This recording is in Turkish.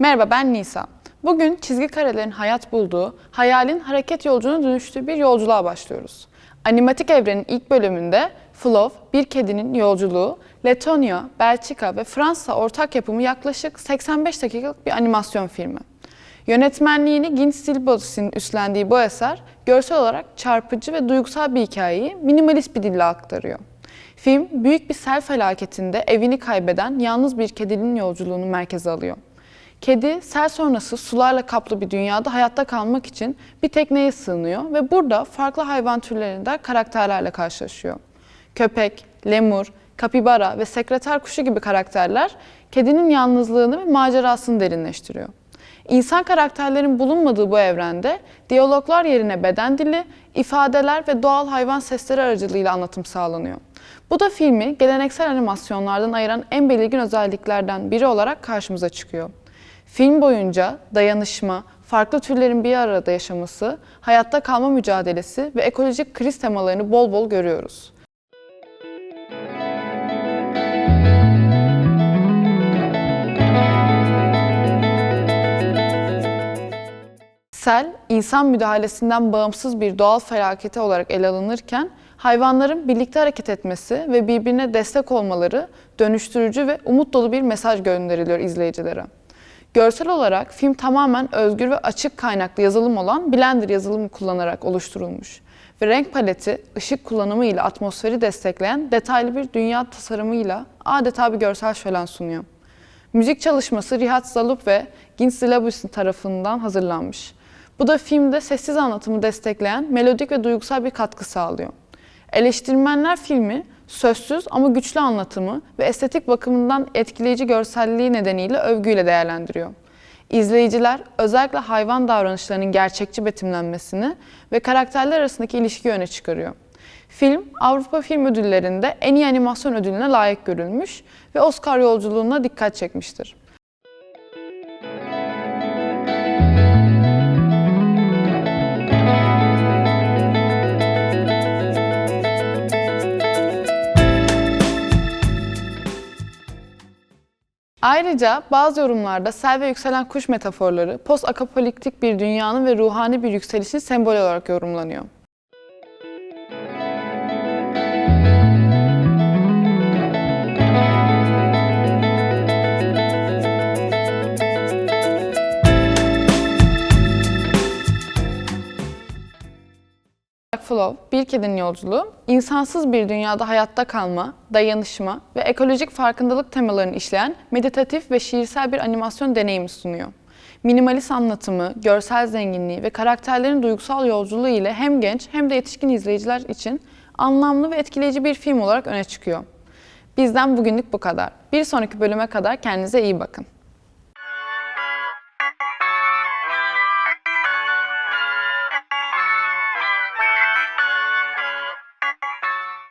Merhaba ben Nisa. Bugün çizgi karelerin hayat bulduğu, hayalin hareket yolculuğuna dönüştüğü bir yolculuğa başlıyoruz. Animatik evrenin ilk bölümünde Fluff, bir kedinin yolculuğu, Letonya, Belçika ve Fransa ortak yapımı yaklaşık 85 dakikalık bir animasyon filmi. Yönetmenliğini Gin Silbos'un üstlendiği bu eser, görsel olarak çarpıcı ve duygusal bir hikayeyi minimalist bir dille aktarıyor. Film, büyük bir sel felaketinde evini kaybeden yalnız bir kedinin yolculuğunu merkeze alıyor. Kedi, sel sonrası sularla kaplı bir dünyada hayatta kalmak için bir tekneye sığınıyor ve burada farklı hayvan türlerinden karakterlerle karşılaşıyor. Köpek, lemur, kapibara ve sekreter kuşu gibi karakterler kedinin yalnızlığını ve macerasını derinleştiriyor. İnsan karakterlerin bulunmadığı bu evrende diyaloglar yerine beden dili, ifadeler ve doğal hayvan sesleri aracılığıyla anlatım sağlanıyor. Bu da filmi geleneksel animasyonlardan ayıran en belirgin özelliklerden biri olarak karşımıza çıkıyor. Film boyunca dayanışma, farklı türlerin bir arada yaşaması, hayatta kalma mücadelesi ve ekolojik kriz temalarını bol bol görüyoruz. Sel, insan müdahalesinden bağımsız bir doğal felaketi olarak ele alınırken, hayvanların birlikte hareket etmesi ve birbirine destek olmaları dönüştürücü ve umut dolu bir mesaj gönderiliyor izleyicilere. Görsel olarak film tamamen özgür ve açık kaynaklı yazılım olan Blender yazılımı kullanarak oluşturulmuş ve renk paleti, ışık kullanımı ile atmosferi destekleyen detaylı bir dünya tasarımıyla adeta bir görsel şölen sunuyor. Müzik çalışması Rihat Zalup ve Gins Dilabus'un tarafından hazırlanmış. Bu da filmde sessiz anlatımı destekleyen melodik ve duygusal bir katkı sağlıyor. Eleştirmenler filmi sözsüz ama güçlü anlatımı ve estetik bakımından etkileyici görselliği nedeniyle övgüyle değerlendiriyor. İzleyiciler özellikle hayvan davranışlarının gerçekçi betimlenmesini ve karakterler arasındaki ilişkiyi öne çıkarıyor. Film Avrupa Film Ödülleri'nde en iyi animasyon ödülüne layık görülmüş ve Oscar yolculuğuna dikkat çekmiştir. Ayrıca bazı yorumlarda sel ve yükselen kuş metaforları post akapolitik bir dünyanın ve ruhani bir yükselişin sembol olarak yorumlanıyor. Flow, Bir Kedinin Yolculuğu, insansız bir dünyada hayatta kalma, dayanışma ve ekolojik farkındalık temalarını işleyen meditatif ve şiirsel bir animasyon deneyimi sunuyor. Minimalist anlatımı, görsel zenginliği ve karakterlerin duygusal yolculuğu ile hem genç hem de yetişkin izleyiciler için anlamlı ve etkileyici bir film olarak öne çıkıyor. Bizden bugünlük bu kadar. Bir sonraki bölüme kadar kendinize iyi bakın.